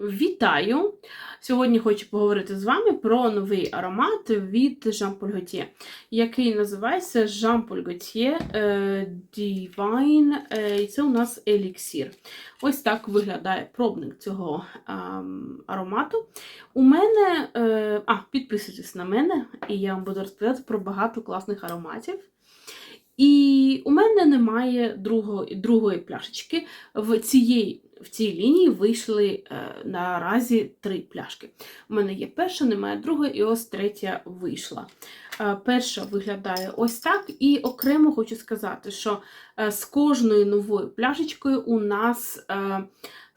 Вітаю! Сьогодні хочу поговорити з вами про новий аромат від Jean Paul Gaultier, який називається Jean Paul Gaultier е, Divine, е, і це у нас еліксір. Ось так виглядає пробник цього ем, аромату. У мене, е, а, підписуйтесь на мене, і я вам буду розповідати про багато класних ароматів. І у мене немає другої, другої пляшечки. В цієї, в цій лінії вийшли е, наразі три пляшки. У мене є перша, немає другої, і ось третя вийшла. Е, перша виглядає ось так. І окремо хочу сказати, що е, з кожною новою пляшечкою у нас.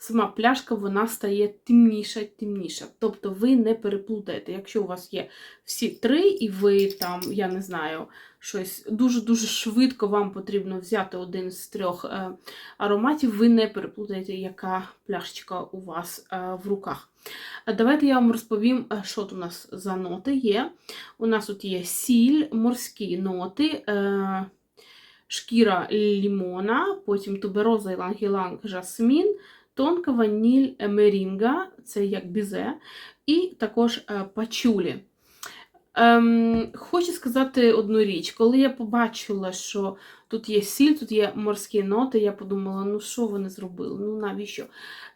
Сама пляшка вона стає темніша темніша. Тобто ви не переплутаєте. Якщо у вас є всі три, і ви там, я не знаю, щось дуже-дуже швидко вам потрібно взяти один з трьох е, ароматів, ви не переплутаєте, яка пляшечка у вас е, в руках. Давайте я вам розповім, е, що тут у нас за ноти є. У нас тут є сіль, морські ноти. Е, Шкіра лімона, потім тубероза, іланг-іланг, жасмін, тонка ваніль мерінга, це як бізе, і також е, пачулі. Ем, Хочу сказати одну річ. Коли я побачила, що тут є сіль, тут є морські ноти, я подумала, ну що вони зробили? Ну навіщо?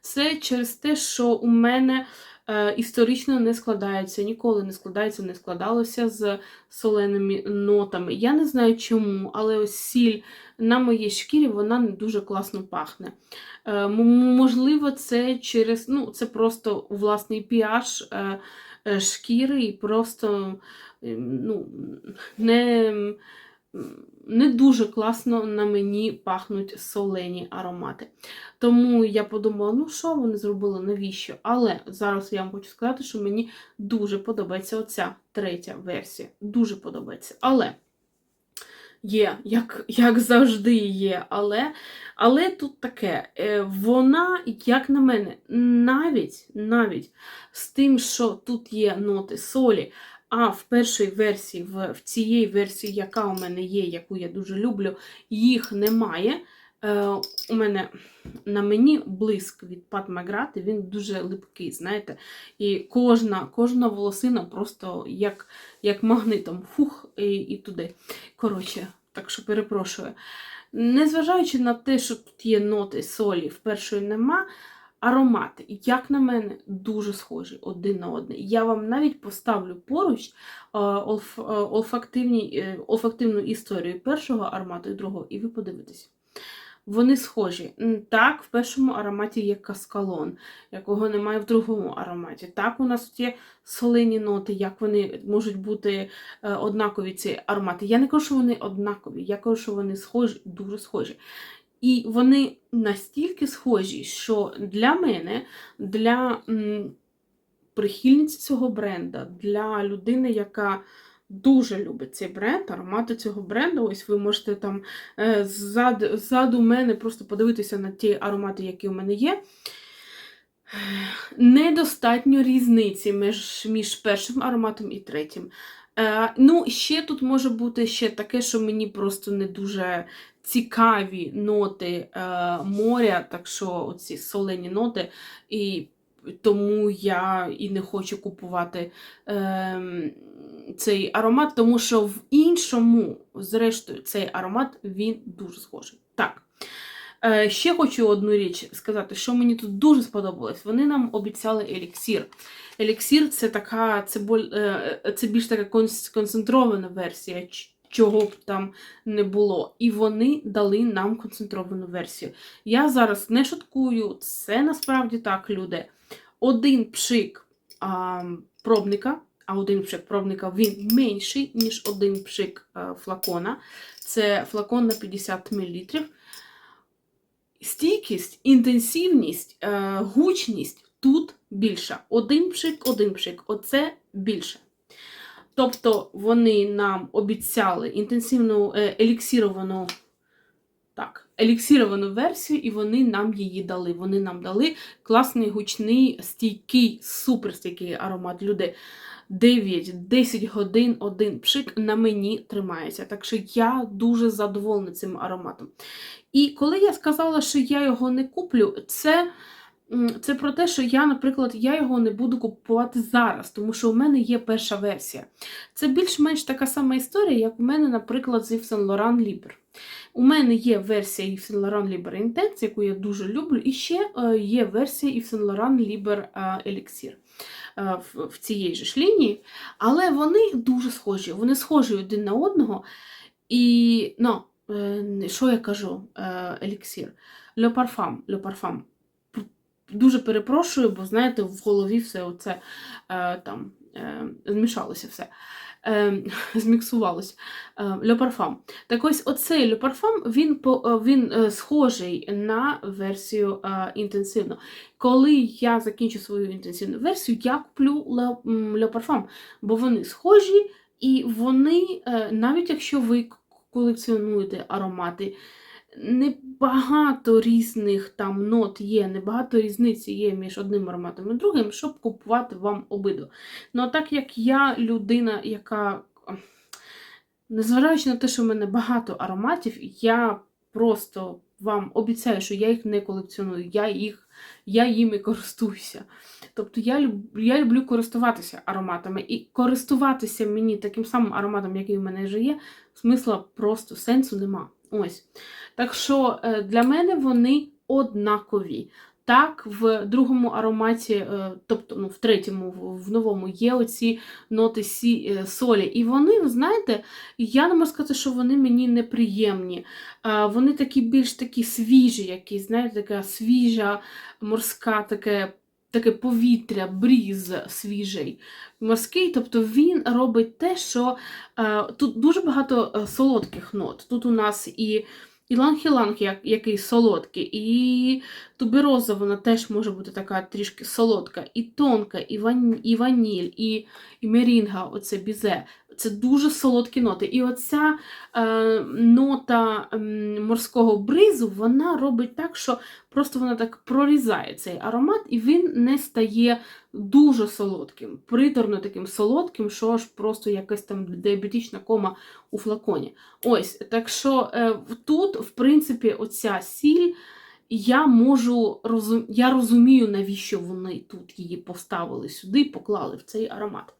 Це через те, що у мене е, історично не складається, ніколи не складається, не складалося з соленими нотами. Я не знаю чому, але ось сіль на моїй шкірі вона не дуже класно пахне. Е, можливо, це через, ну, це просто власний е, е, шкіри і просто е, ну, не, не дуже класно на мені пахнуть солені аромати. Тому я подумала, ну що вони зробили, навіщо? Але зараз я вам хочу сказати, що мені дуже подобається оця третя версія. Дуже подобається. Але. Є, як як завжди є, але але тут таке, е, вона, як на мене, навіть навіть з тим, що тут є ноти солі, а в першій версії, в, в цієї версії, яка у мене є, яку я дуже люблю, їх немає. Е, У мене на мені блиск від Пат Маграти, він дуже липкий, знаєте. І кожна кожна волосина просто як як магнитом фух і, і туди. Коротше, так що перепрошую. Незважаючи на те, що тут є ноти солі, в першої нема, аромати, як на мене, дуже схожі один на один. Я вам навіть поставлю поруч е, олф, олфактивну історію першого аромату і другого, і ви подивитесь. Вони схожі. Так, в першому ароматі є каскалон, якого немає в другому ароматі. Так, у нас тут є солені ноти, як вони можуть бути е, однакові ці аромати. Я не кажу, що вони однакові, я кажу, що вони схожі, дуже схожі. І вони настільки схожі, що для мене, для прихильниці цього бренда, для людини, яка Дуже любить цей бренд, аромати цього бренду. Ось ви можете там е, ззаду, мене просто подивитися на ті аромати, які у мене є. Недостатньо різниці між між першим ароматом і третім. Е, Ну, ще тут може бути ще таке, що мені просто не дуже цікаві ноти е, моря, так що оці солені ноти. і тому я і не хочу купувати е, цей аромат, тому що в іншому, зрештою, цей аромат він дуже схожий. Так. Е, Ще хочу одну річ сказати, що мені тут дуже сподобалось. Вони нам обіцяли еліксір. Еліксір це така, це, боль, е, це більш така концентрована версія, чого б там не було. І вони дали нам концентровану версію. Я зараз не шуткую, це насправді так, люди один пшик а, пробника, а один пшик пробника він менший, ніж один пшик а, флакона. Це флакон на 50 мл. Стійкість, інтенсивність, а, гучність тут більша. Один пшик, один пшик. Оце більше. Тобто вони нам обіцяли інтенсивну е, еліксіровану так, еліксіровану версію, і вони нам її дали. Вони нам дали класний, гучний, стійкий, суперстійкий аромат. Люди 9-10 годин один пшик на мені тримається. Так що я дуже задоволена цим ароматом. І коли я сказала, що я його не куплю, це. Це про те, що я, наприклад, я його не буду купувати зараз, тому що у мене є перша версія. Це більш-менш така сама історія, як у мене, наприклад, з Yves Saint Laurent. У мене є версія Yves Saint Laurent Libre Intense, яку я дуже люблю, і ще е, є версія Yves Saint Laurent Libre е, Elixir е, в, цієї ж лінії, але вони дуже схожі. Вони схожі один на одного. І ну, що я кажу, еліксір? Le Parfum. Le Parfum. Дуже перепрошую, бо знаєте, в голові все оце е, там е, змішалося все. Е, зміксувалось. Е, Так ось оцей Le Parfum, він, е, він е, схожий на версію е, інтенсивну. Коли я закінчу свою інтенсивну версію, я куплю Le, м, бо вони схожі, і вони, е, навіть якщо ви колекціонуєте аромати, небагато різних там нот є, небагато різниці є між одним ароматом і другим, щоб купувати вам обидва. Ну, а так як я людина, яка, незважаючи на те, що в мене багато ароматів, я просто вам обіцяю, що я їх не колекціоную, я їх, я їми користуюся. Тобто я, я люблю користуватися ароматами. І користуватися мені таким самим ароматом, який в мене вже є, смисла просто сенсу нема. Ось. Так що е, для мене вони однакові. Так, в другому ароматі, е, тобто ну, в третьому, в- новому, є оці ноти сі, е, солі. І вони, знаєте, я не можу сказати, що вони мені неприємні. Вони такі більш такі свіжі, якісь, знаєте, така свіжа, морська, таке, таке повітря, бріз свіжий, морський. Тобто він робить те, що е, тут дуже багато е, солодких нот. Тут у нас і іланг-іланг, як, який солодкий, і тубероза, вона теж може бути така трішки солодка, і тонка, і, і ваніль, і, і мерінга, оце бізе. Це дуже солодкі ноти. І оця е, нота ем, морського бризу, вона робить так, що просто вона так прорізає цей аромат, і він не стає дуже солодким, приторно таким солодким, що аж просто якась там діабетична кома у флаконі. Ось, так що е, тут, в принципі, оця сіль. Я можу я розумію, навіщо вони тут її поставили сюди поклали в цей аромат.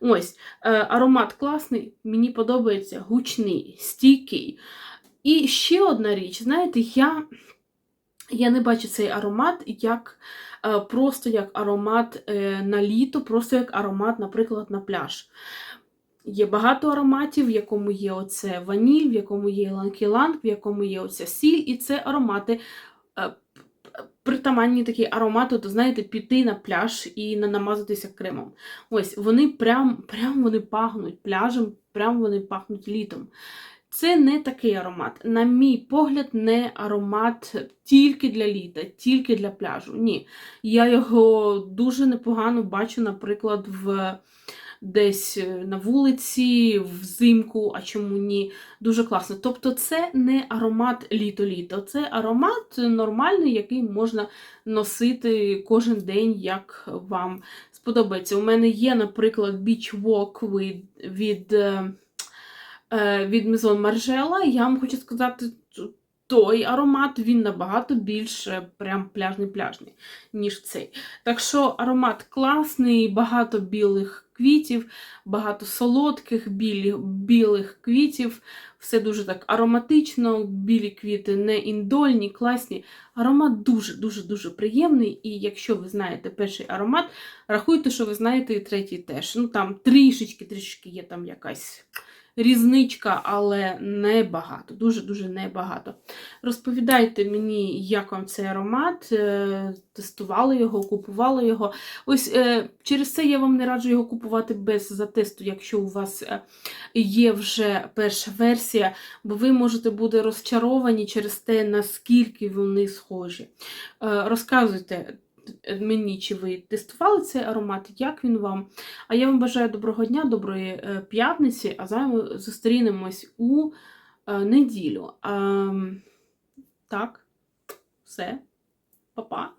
Ось, е, аромат класний, мені подобається гучний, стійкий. І ще одна річ, знаєте, я, я не бачу цей аромат як е, просто як аромат е, на літо, просто як аромат, наприклад, на пляж. Є багато ароматів, в якому є оце ваніль, в якому є ланг-іланг, в якому є оця сіль, і це аромати. Притаманні такі аромати, то знаєте, піти на пляж і не намазатися кремом. Ось вони прям, прям вони пахнуть пляжем, прям вони пахнуть літом. Це не такий аромат. На мій погляд, не аромат тільки для літа, тільки для пляжу. Ні. Я його дуже непогано бачу, наприклад, в десь е, на вулиці, взимку, а чому ні, дуже класно. Тобто, це не аромат літо-літо, це аромат нормальний, який можна носити кожен день, як вам сподобається. У мене є, наприклад, Beach Walk від, від, е, е, від Maison Margiela. Я вам хочу сказати, той аромат він набагато більш прям пляжний-пляжний, ніж цей. Так що аромат класний, багато білих квітів, багато солодких білі, білих квітів. Все дуже так ароматично, білі квіти не індольні, класні. Аромат дуже-дуже-дуже приємний. І якщо ви знаєте перший аромат, рахуйте, що ви знаєте і третій теж. Ну там трішечки, трішечки є там якась різничка, але небагато, дуже-дуже небагато. Розповідайте мені, як вам цей аромат, е, тестували його, купували його. Ось е, через це я вам не раджу його купувати без затесту, якщо у вас е, є вже перша версія, бо ви можете бути розчаровані через те, наскільки вони схожі. Розказуйте мені, чи ви тестували цей аромат, як він вам. А я вам бажаю доброго дня, доброї е, п'ятниці, а зараз зустрінемось у е, неділю. А, так, все, па-па.